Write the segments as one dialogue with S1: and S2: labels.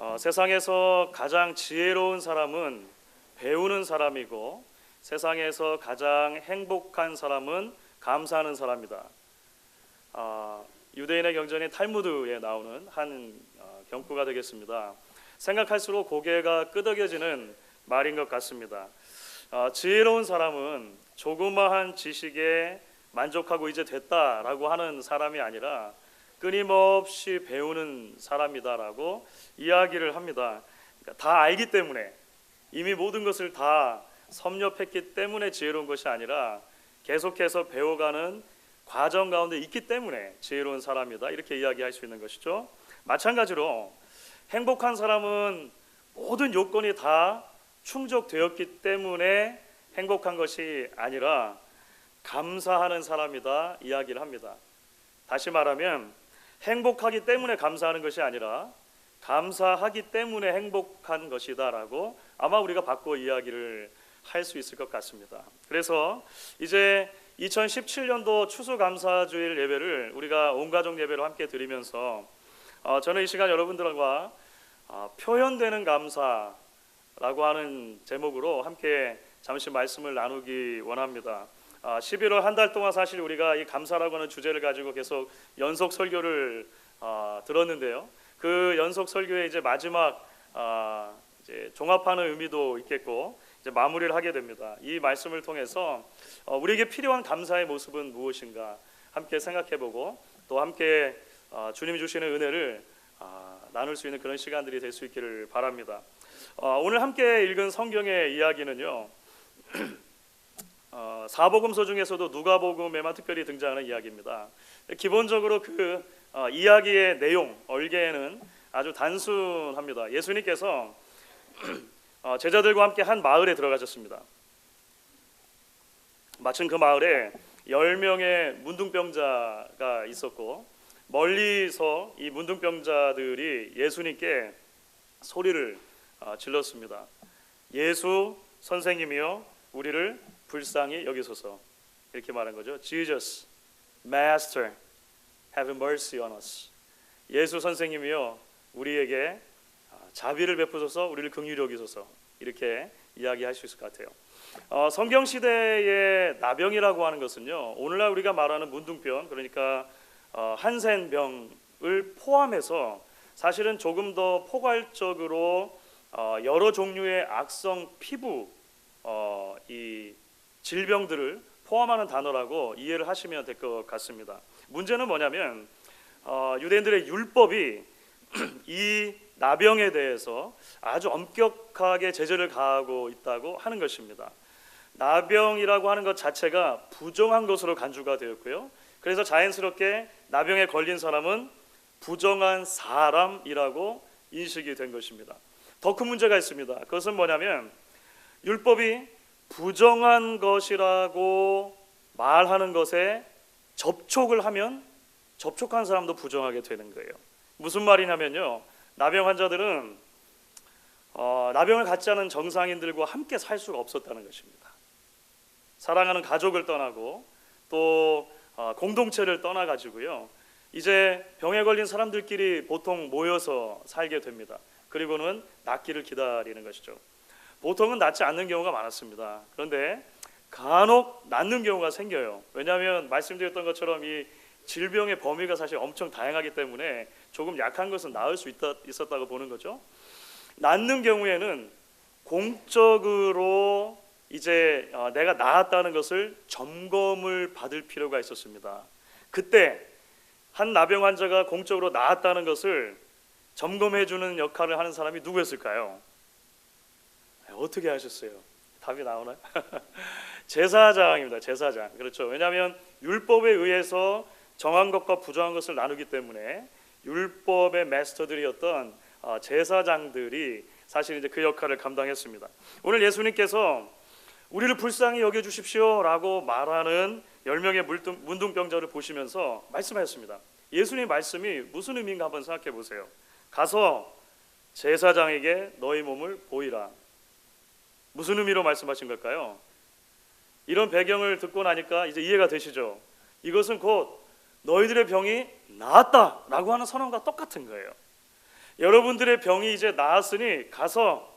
S1: 어, 세상에서 가장 지혜로운 사람은 배우는 사람이고 세상에서 가장 행복한 사람은 감사하는 사람이다. 아, 유대인의 경전인 탈무드에 나오는 한 어, 경구가 되겠습니다. 생각할수록 고개가 끄덕여지는 말인 것 같습니다. 아, 지혜로운 사람은 조그마한 지식에 만족하고 이제 됐다라고 하는 사람이 아니라 끊임없이 배우는 사람이다라고 이야기를 합니다. 그러니까 다 알기 때문에 이미 모든 것을 다 섭렵했기 때문에 지혜로운 것이 아니라 계속해서 배워가는 과정 가운데 있기 때문에 지혜로운 사람이다 이렇게 이야기할 수 있는 것이죠. 마찬가지로 행복한 사람은 모든 요건이 다 충족되었기 때문에 행복한 것이 아니라 감사하는 사람이다 이야기를 합니다. 다시 말하면 행복하기 때문에 감사하는 것이 아니라 감사하기 때문에 행복한 것이다라고 아마 우리가 바꿔 이야기를 할 수 있을 것 같습니다. 그래서 이제 2017년도 추수감사주일 예배를 우리가 온 가족 예배로 함께 드리면서 어, 저는 이 시간 여러분들과 어, 표현되는 감사라고 하는 제목으로 함께 잠시 말씀을 나누기 원합니다. 아, 11월 한 달 동안 사실 우리가 이 감사라고 하는 주제를 가지고 계속 연속 설교를 아, 들었는데요. 그 연속 설교의 이제 마지막 아, 이제 종합하는 의미도 있겠고 이제 마무리를 하게 됩니다. 이 말씀을 통해서 어, 우리에게 필요한 감사의 모습은 무엇인가 함께 생각해보고 또 함께 어, 주님이 주시는 은혜를 아, 나눌 수 있는 그런 시간들이 될 수 있기를 바랍니다. 어, 오늘 함께 읽은 성경의 이야기는요. 어, 사복음서 중에서도 누가복음에만 특별히 등장하는 이야기입니다. 기본적으로 그 어, 이야기의 내용 얼개는 아주 단순합니다. 예수님께서 어, 제자들과 함께 한 마을에 들어가셨습니다. 마침 그 마을에 열 명의 문둥병자가 있었고 멀리서 이 문둥병자들이 예수님께 소리를 어, 질렀습니다. 예수 선생님이여 우리를 불쌍히 여기소서 이렇게 말한 거죠. Jesus, Master, have mercy on us. 예수 선생님이여 우리에게 아, 자비를 베푸소서 우리를 긍휼히 여기소서 이렇게 이야기할 수 있을 것 같아요. 어, 성경 시대의 나병이라고 하는 것은요 오늘날 우리가 말하는 문둥병 그러니까 어, 한센병을 포함해서 사실은 조금 더 포괄적으로 어, 여러 종류의 악성 피부 어, 이 질병들을 포함하는 단어라고 이해를 하시면 될 것 같습니다. 문제는 뭐냐면 어, 유대인들의 율법이 이 나병에 대해서 아주 엄격하게 제재를 가하고 있다고 하는 것입니다. 나병이라고 하는 것 자체가 부정한 것으로 간주가 되었고요. 그래서 자연스럽게 나병에 걸린 사람은 부정한 사람이라고 인식이 된 것입니다. 더 큰 문제가 있습니다. 그것은 뭐냐면 율법이 부정한 것이라고 말하는 것에 접촉을 하면 접촉한 사람도 부정하게 되는 거예요. 무슨 말이냐면요. 나병 환자들은 어, 나병을 갖지 않은 정상인들과 함께 살 수가 없었다는 것입니다. 사랑하는 가족을 떠나고 또 어, 공동체를 떠나 가지고요. 이제 병에 걸린 사람들끼리 보통 모여서 살게 됩니다. 그리고는 낫기를 기다리는 것이죠. 보통은 낫지 않는 경우가 많았습니다. 그런데 간혹 낫는 경우가 생겨요. 왜냐하면 말씀드렸던 것처럼 이 질병의 범위가 사실 엄청 다양하기 때문에 조금 약한 것은 나을 수 있다, 있었다고 보는 거죠. 낫는 경우에는 공적으로 이제 어, 내가 나았다는 것을 점검을 받을 필요가 있었습니다. 그때 한 나병 환자가 공적으로 나았다는 것을 점검해 주는 역할을 하는 사람이 누구였을까요? 어떻게 하셨어요? 답이 나오나요? 제사장입니다. 제사장. 그렇죠. 왜냐하면 율법에 의해서 정한 것과 부정한 것을 나누기 때문에 율법의 마스터들이었던 어, 제사장들이 사실 이제 그 역할을 감당했습니다. 오늘 예수님께서 우리를 불쌍히 여겨 주십시오라고 말하는 열 명의 문둥병자를 보시면서 말씀하셨습니다. 예수님 말씀이 무슨 의미인가 한번 생각해 보세요. 가서 제사장에게 너희 몸을 보이라. 무슨 의미로 말씀하신 걸까요? 이런 배경을 듣고 나니까 이제 이해가 되시죠? 이것은 곧 너희들의 병이 나았다라고 하는 선언과 똑같은 거예요. 여러분들의 병이 이제 나았으니 가서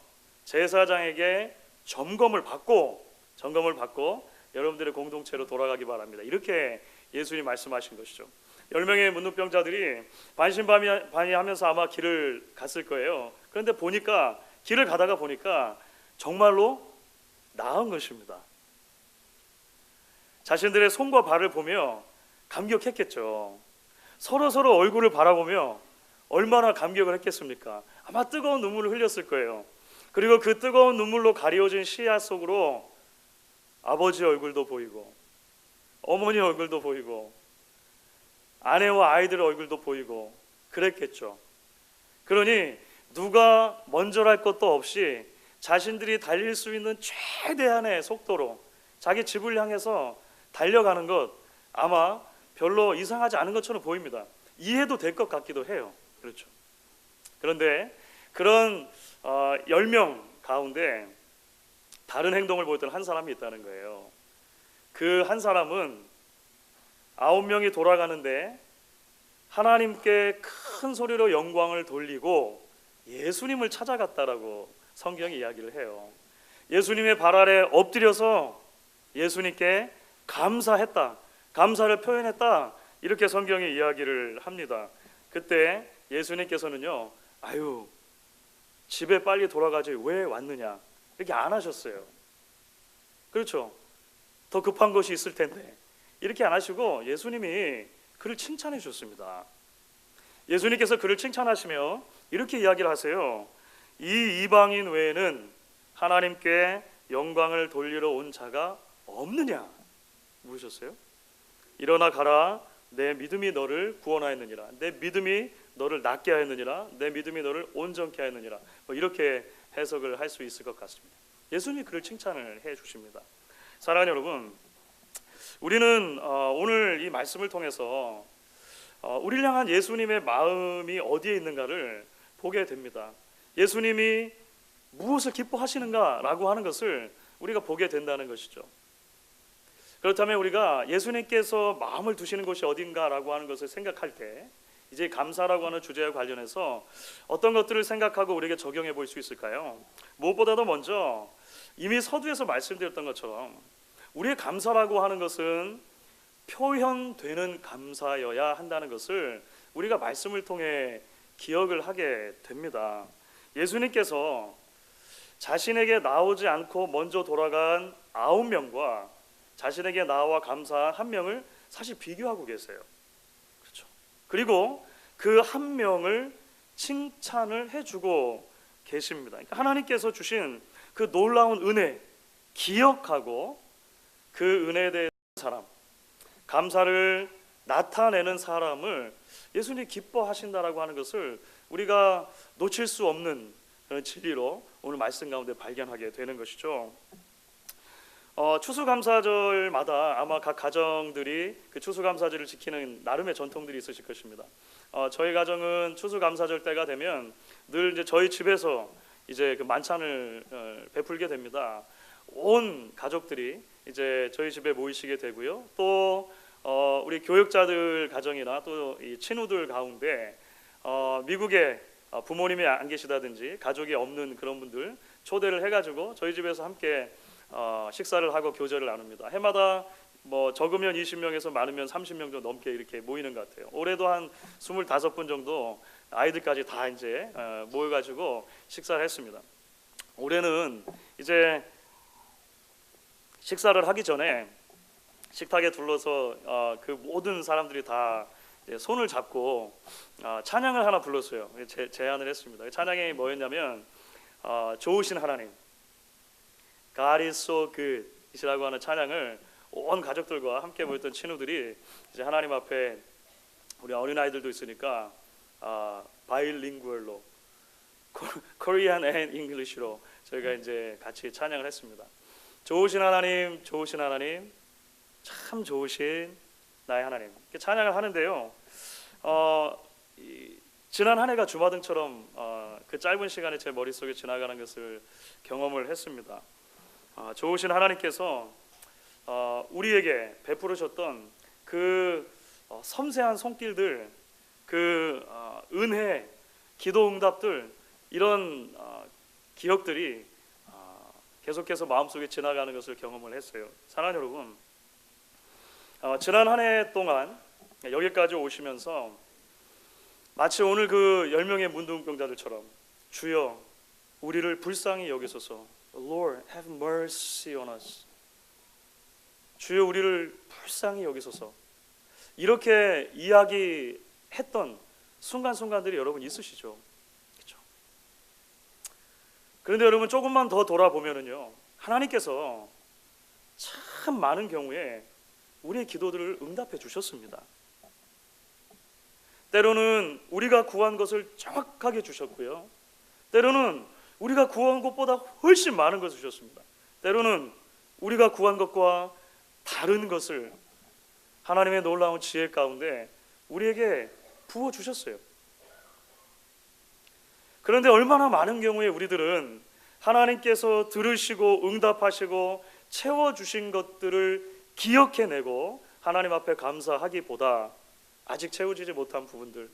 S1: 제사장에게 점검을 받고 점검을 받고 여러분들의 공동체로 돌아가기 바랍니다. 이렇게 예수님 말씀하신 것이죠. 열 명의 문둥병자들이 반신반의하면서 아마 길을 갔을 거예요. 그런데 보니까 길을 가다가 보니까 정말로 나은 것입니다. 자신들의 손과 발을 보며 감격했겠죠. 서로 서로 얼굴을 바라보며 얼마나 감격을 했겠습니까? 아마 뜨거운 눈물을 흘렸을 거예요. 그리고 그 뜨거운 눈물로 가리워진 시야 속으로 아버지 얼굴도 보이고 어머니 얼굴도 보이고 아내와 아이들 얼굴도 보이고 그랬겠죠. 그러니 누가 먼저랄 것도 없이 자신들이 달릴 수 있는 최대한의 속도로 자기 집을 향해서 달려가는 것 아마 별로 이상하지 않은 것처럼 보입니다. 이해도 될 것 같기도 해요. 그렇죠. 그런데 그런 어, 10명 가운데 다른 행동을 보였던 한 사람이 있다는 거예요. 그 한 사람은 아홉 명이 돌아가는데 하나님께 큰 소리로 영광을 돌리고 예수님을 찾아갔다라고 성경이 이야기를 해요. 예수님의 발 아래 엎드려서 예수님께 감사했다. 감사를 표현했다. 이렇게 성경이 이야기를 합니다. 그때 예수님께서는요. 아유 집에 빨리 돌아가지 왜 왔느냐 이렇게 안 하셨어요. 그렇죠. 더 급한 것이 있을 텐데 이렇게 안 하시고 예수님이 그를 칭찬해 주셨습니다. 예수님께서 그를 칭찬하시며 이렇게 이야기를 하세요. 이 이방인 외에는 하나님께 영광을 돌리러 온 자가 없느냐 물으셨어요. 일어나 가라 내 믿음이 너를 구원하였느니라 내 믿음이 너를 낫게 하였느니라 내 믿음이 너를 온전케 하였느니라 뭐 이렇게 해석을 할 수 있을 것 같습니다. 예수님이 그를 칭찬을 해 주십니다. 사랑하는 여러분, 우리는 어, 오늘 이 말씀을 통해서 어, 우리를 향한 예수님의 마음이 어디에 있는가를 보게 됩니다. 예수님이 무엇을 기뻐하시는가라고 하는 것을 우리가 보게 된다는 것이죠. 그렇다면 우리가 예수님께서 마음을 두시는 곳이 어딘가라고 하는 것을 생각할 때 이제 감사라고 하는 주제와 관련해서 어떤 것들을 생각하고 우리에게 적용해 볼 수 있을까요? 무엇보다도 먼저 이미 서두에서 말씀드렸던 것처럼 우리의 감사라고 하는 것은 표현되는 감사여야 한다는 것을 우리가 말씀을 통해 기억을 하게 됩니다. 예수님께서 자신에게 나오지 않고 먼저 돌아간 아홉 명과 자신에게 나와 감사한 한 명을 사실 비교하고 계세요. 그렇죠. 그리고 그 한 명을 칭찬을 해주고 계십니다. 그러니까 하나님께서 주신 그 놀라운 은혜 기억하고 그 은혜에 대한 사람 감사를 나타내는 사람을 예수님이 기뻐하신다라고 하는 것을 우리가 놓칠 수 없는 그런 진리로 오늘 말씀 가운데 발견하게 되는 것이죠. 어, 추수감사절마다 아마 각 가정들이 그 추수감사절을 지키는 나름의 전통들이 있으실 것입니다. 어, 저희 가정은 추수감사절 때가 되면 늘 이제 저희 집에서 이제 그 만찬을 어, 베풀게 됩니다. 온 가족들이 이제 저희 집에 모이시게 되고요. 또 어, 우리 교육자들 가정이나 또이 친구들 가운데 어, 미국에 어, 부모님이 안 계시다든지 가족이 없는 그런 분들 초대를 해가지고 저희 집에서 함께 어, 식사를 하고 교제를 나눕니다. 해마다 뭐 적으면 20명에서 많으면 30명 정도 넘게 이렇게 모이는 것 같아요. 올해도 한 25분 정도 아이들까지 다 이제 어, 모여가지고 식사를 했습니다. 올해는 이제 식사를 하기 전에 식탁에 둘러서 어, 그 모든 사람들이 다 손을 잡고 어, 찬양을 하나 불렀어요. 제, 제안을 했습니다. 그 찬양이 뭐였냐면 어, 좋으신 하나님, God is so good 이라고 하는 찬양을 온 가족들과 함께 모였던 친구들이 이제 하나님 앞에 우리 어린 아이들도 있으니까 아, 바일링구얼로 코리안 앤 잉글리시로 저희가 이제 같이 찬양을 했습니다. 좋으신 하나님, 좋으신 하나님, 참 좋으신 나의 하나님. 찬양을 하는데요. 어, 이, 지난 한 해가 주마등처럼 어, 그 짧은 시간에 제 머릿속에 지나가는 것을 경험을 했습니다. 어, 좋으신 하나님께서 어, 우리에게 베풀으셨던 그 어, 섬세한 손길들, 그 어, 은혜, 기도 응답들 이런 어, 기억들이 어, 계속해서 마음속에 지나가는 것을 경험을 했어요. 사랑하는 여러분, 어, 지난 한 해 동안 여기까지 오시면서 마치 오늘 그열 명의 문둥병자들처럼 주여 우리를 불쌍히 여기소서. Lord have mercy on us. 주여 우리를 불쌍히 여기소서. 이렇게 이야기했던 순간순간들이 여러분 있으시죠? 그렇죠? 그런데 여러분 조금만 더 돌아보면은요 하나님께서 참 많은 경우에 우리의 기도들을 응답해 주셨습니다 때로는 우리가 구한 것을 정확하게 주셨고요. 때로는 우리가 구한 것보다 훨씬 많은 것을 주셨습니다. 때로는 우리가 구한 것과 다른 것을 하나님의 놀라운 지혜 가운데 우리에게 부어 주셨어요. 그런데 얼마나 많은 경우에 우리들은 하나님께서 들으시고 응답하시고 채워 주신 것들을 기억해내고 하나님 앞에 감사하기보다 아직 채워지지 못한 부분들,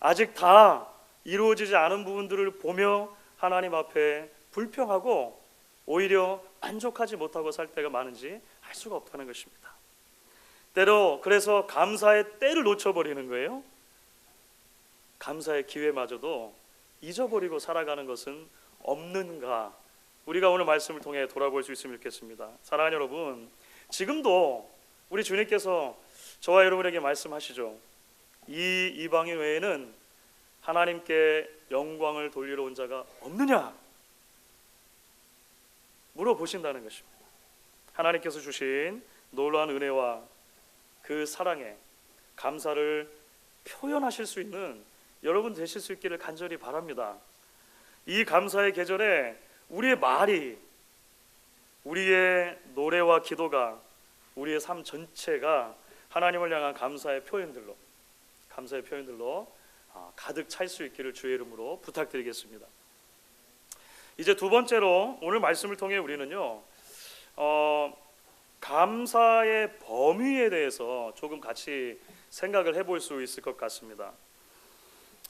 S1: 아직 다 이루어지지 않은 부분들을 보며 하나님 앞에 불평하고 오히려 만족하지 못하고 살 때가 많은지 알 수가 없다는 것입니다. 때로 그래서 감사의 때를 놓쳐버리는 거예요. 감사의 기회마저도 잊어버리고 살아가는 것은 없는가? 우리가 오늘 말씀을 통해 돌아볼 수 있으면 좋겠습니다. 사랑하는 여러분, 지금도 우리 주님께서 저와 여러분에게 말씀하시죠. 이 이방인 외에는 하나님께 영광을 돌리러 온 자가 없느냐? 물어보신다는 것입니다. 하나님께서 주신 놀라운 은혜와 그 사랑에 감사를 표현하실 수 있는 여러분 되실 수 있기를 간절히 바랍니다. 이 감사의 계절에 우리의 말이 우리의 노래와 기도가 우리의 삶 전체가 하나님을 향한 감사의 표현들로 감사의 표현들로 아, 가득 찰 수 있기를 주의 이름으로 부탁드리겠습니다. 이제 두 번째로 오늘 말씀을 통해 우리는요 어, 감사의 범위에 대해서 조금 같이 생각을 해볼 수 있을 것 같습니다.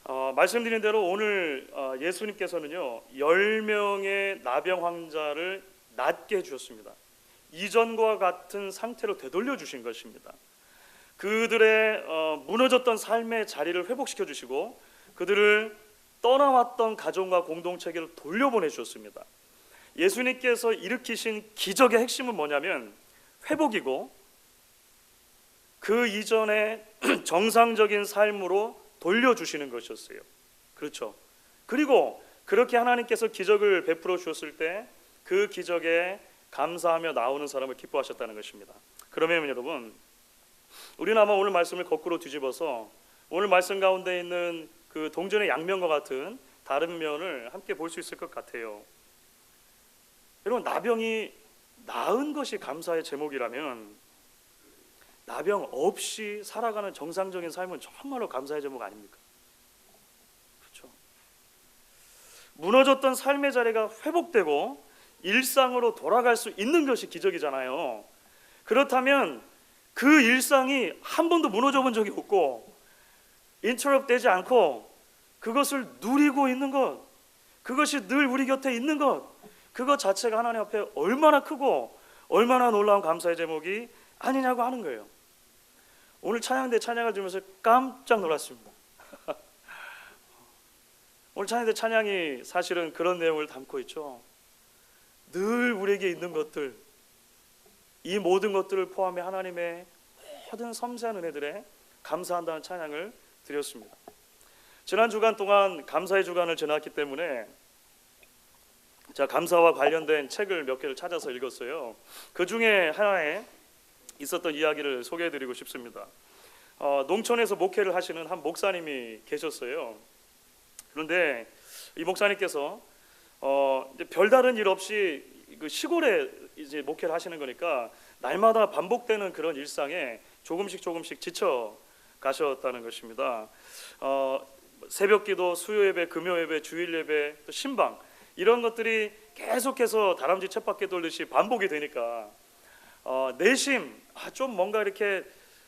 S1: 어, 말씀드린 대로 오늘 어, 예수님께서는요 열 명의 나병 환자를 낫게 해주셨습니다. 이전과 같은 상태로 되돌려 주신 것입니다. 그들의 어, 무너졌던 삶의 자리를 회복시켜 주시고 그들을 떠나왔던 가정과 공동체계로 돌려보내 주셨습니다. 예수님께서 일으키신 기적의 핵심은 뭐냐면 회복이고 그 이전의 정상적인 삶으로 돌려주시는 것이었어요. 그렇죠. 그리고 그렇게 하나님께서 기적을 베풀어 주셨을 때 그 기적에 감사하며 나오는 사람을 기뻐하셨다는 것입니다. 그러면 여러분, 우리는 아마 오늘 말씀을 거꾸로 뒤집어서 오늘 말씀 가운데 있는 그 동전의 양면과 같은 다른 면을 함께 볼 수 있을 것 같아요. 여러분 나병이 나은 것이 감사의 제목이라면 나병 없이 살아가는 정상적인 삶은 정말로 감사의 제목 아닙니까? 그렇죠. 무너졌던 삶의 자리가 회복되고 일상으로 돌아갈 수 있는 것이 기적이잖아요. 그렇다면 그 일상이 한 번도 무너져 본 적이 없고 인터럽 되지 않고 그것을 누리고 있는 것 그것이 늘 우리 곁에 있는 것 그것 자체가 하나님 앞에 얼마나 크고 얼마나 놀라운 감사의 제목이 아니냐고 하는 거예요. 오늘 찬양대 찬양을 들으면서 깜짝 놀랐습니다. 오늘 찬양대 찬양이 사실은 그런 내용을 담고 있죠. 늘 우리에게 있는 것들, 이 모든 것들을 포함해 하나님의 모든 섬세한 은혜들에 감사한다는 찬양을 드렸습니다. 지난 주간 동안 감사의 주간을 지났기 때문에 자 감사와 관련된 책을 몇 개를 찾아서 읽었어요. 그 중에 하나에 있었던 이야기를 소개해드리고 싶습니다. 어, 농촌에서 목회를 하시는 한 목사님이 계셨어요. 그런데 이 목사님께서 어, 별다른 일 없이 그 시골에 이제 목회를 하시는 거니까 날마다 반복되는 그런 일상에 조금씩 조금씩 지쳐 가셨다는 것입니다. 어, 새벽기도, 수요예배, 금요예배, 주일예배, 또 신방 이런 것들이 계속해서 다람쥐 쳇바퀴 돌듯이 반복이 되니까 어, 내심 아, 좀 뭔가 이렇게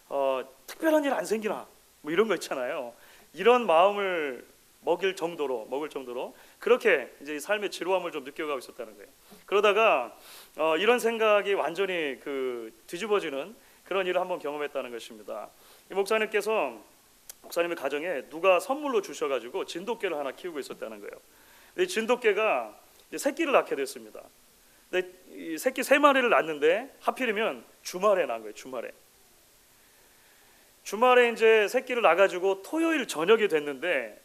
S1: 어, 특별한 일 안 생기나 뭐 이런 거 있잖아요. 이런 마음을 먹일 정도로 먹을 정도로 그렇게 이제 이 삶의 지루함을 좀 느껴가고 있었다는 거예요. 그러다가 어, 이런 생각이 완전히 그 뒤집어지는 그런 일을 한번 경험했다는 것입니다. 이 목사님께서 목사님의 가정에 누가 선물로 주셔가지고 진돗개를 하나 키우고 있었다는 거예요. 이 진돗개가 새끼를 낳게 됐습니다. 근데 이 새끼 세 마리를 낳는데 하필이면 주말에 낳은 거예요. 주말에. 주말에 이제 새끼를 낳아가지고 토요일 저녁이 됐는데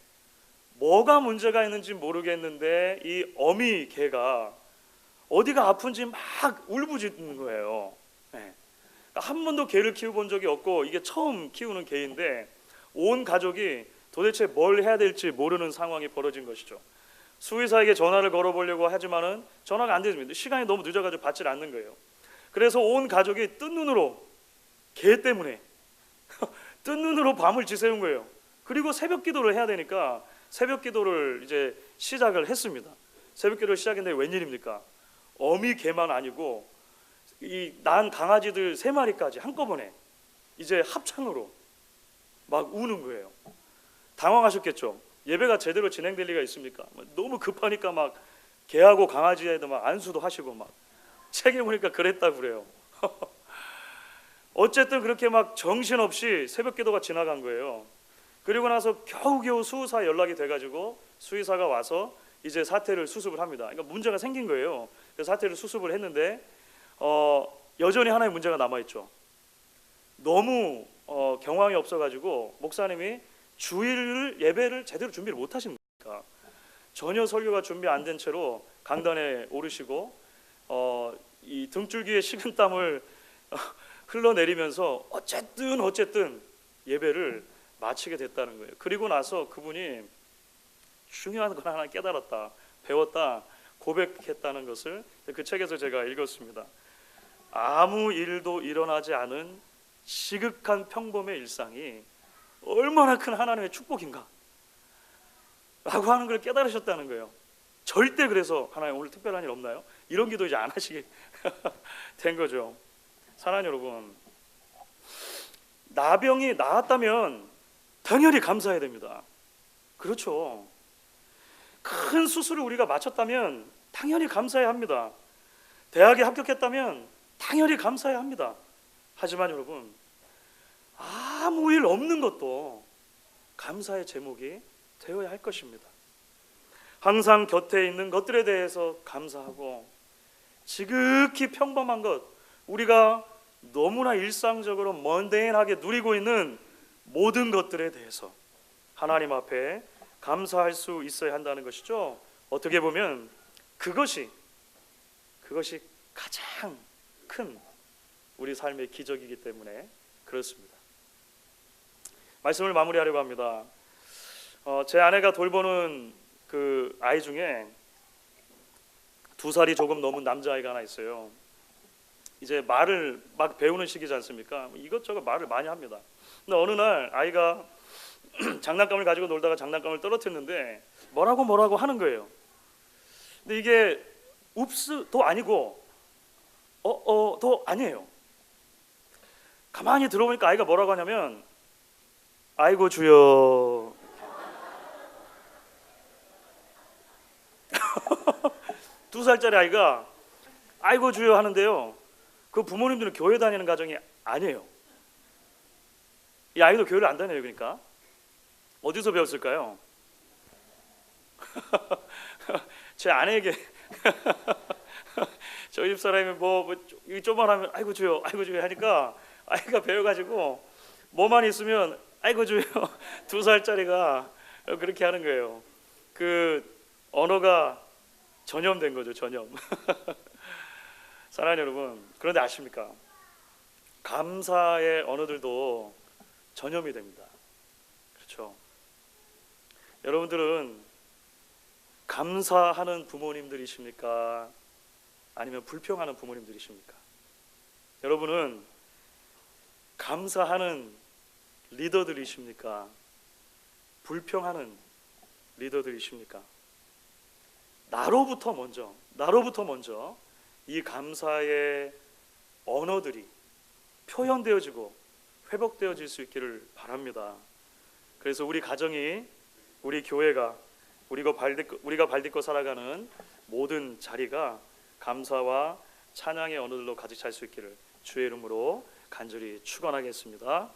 S1: 뭐가 문제가 있는지 모르겠는데 이 어미 개가 어디가 아픈지 막 울부짖는 거예요. 네. 한 번도 개를 키워본 적이 없고 이게 처음 키우는 개인데 온 가족이 도대체 뭘 해야 될지 모르는 상황이 벌어진 것이죠. 수의사에게 전화를 걸어보려고 하지만은 전화가 안 됩니다. 시간이 너무 늦어가지고 받질 않는 거예요. 그래서 온 가족이 뜬 눈으로 개 때문에 뜬 눈으로 밤을 지새운 거예요. 그리고 새벽 기도를 해야 되니까 새벽 기도를 이제 시작을 했습니다. 새벽 기도를 시작했는데 웬일입니까? 어미 개만 아니고 이 난 강아지들 세 마리까지 한꺼번에 이제 합창으로 막 우는 거예요. 당황하셨겠죠. 예배가 제대로 진행될 리가 있습니까? 뭐 너무 급하니까 막 개하고 강아지에도 막 안수도 하시고 막 책에 보니까 그랬다 그래요. 어쨌든 그렇게 막 정신없이 새벽 기도가 지나간 거예요. 그리고 나서 겨우겨우 수의사 연락이 돼가지고 수의사가 와서 이제 사태를 수습을 합니다. 그러니까 문제가 생긴 거예요. 그래서 사태를 수습을 했는데 어, 여전히 하나의 문제가 남아 있죠. 너무 어, 경황이 없어가지고 목사님이 주일 예배를 제대로 준비를 못 하신 거니까 전혀 설교가 준비 안 된 채로 강단에 오르시고 어, 이 등줄기에 식은 땀을 흘러내리면서 어쨌든 어쨌든 예배를 마치게 됐다는 거예요. 그리고 나서 그분이 중요한 걸 하나 깨달았다, 배웠다, 고백했다는 것을 그 책에서 제가 읽었습니다. 아무 일도 일어나지 않은 시극한 평범의 일상이 얼마나 큰 하나님의 축복인가 라고 하는 걸 깨달으셨다는 거예요. 절대 그래서 하나님 오늘 특별한 일 없나요? 이런 기도 이제 안 하시게 된 거죠. 사랑하는 여러분, 나병이 나았다면 당연히 감사해야 됩니다. 그렇죠. 큰 수술을 우리가 마쳤다면 당연히 감사해야 합니다. 대학에 합격했다면 당연히 감사해야 합니다. 하지만 여러분, 아무 일 없는 것도 감사의 제목이 되어야 할 것입니다. 항상 곁에 있는 것들에 대해서 감사하고 지극히 평범한 것, 우리가 너무나 일상적으로 먼데인하게 누리고 있는 모든 것들에 대해서 하나님 앞에 감사할 수 있어야 한다는 것이죠. 어떻게 보면 그것이 그것이 가장 큰 우리 삶의 기적이기 때문에 그렇습니다. 말씀을 마무리하려고 합니다. 어, 제 아내가 돌보는 그 아이 중에 두 살이 조금 넘은 남자아이가 하나 있어요. 이제 말을 막 배우는 시기지 않습니까? 이것저것 말을 많이 합니다. 근데 어느 날 아이가 장난감을 가지고 놀다가 장난감을 떨어뜨렸는데 뭐라고 뭐라고 하는 거예요. 근데 이게 읍스도 아니고 어어도 아니에요. 가만히 들어보니까 아이가 뭐라고 하냐면 아이고 주여 두 살짜리 아이가 아이고 주여 하는데요. 그 부모님들은 교회 다니는 가정이 아니에요. 이 아이도 교회를 안 다녀요, 그러니까 어디서 배웠을까요? 제 아내에게 저희 집 사람이 뭐, 뭐 좀만 하면 아이고 주여, 아이고 주여 하니까 아이가 배워가지고 뭐만 있으면 아이고 주여 두 살짜리가 그렇게 하는 거예요. 그 언어가 전염된 거죠, 전염. 사랑하는 여러분, 그런데 아십니까? 감사의 언어들도 전염이 됩니다. 그렇죠? 여러분들은 감사하는 부모님들이십니까? 아니면 불평하는 부모님들이십니까? 여러분은 감사하는 리더들이십니까? 불평하는 리더들이십니까? 나로부터 먼저, 나로부터 먼저 이 감사의 언어들이 표현되어지고 회복되어질 수 있기를 바랍니다. 그래서 우리 가정이 우리 교회가 우리가 발딛고 우리가 발딛고 살아가는 모든 자리가 감사와 찬양의 언어들로 가득 찰 수 있기를 주의 이름으로 간절히 축원하겠습니다.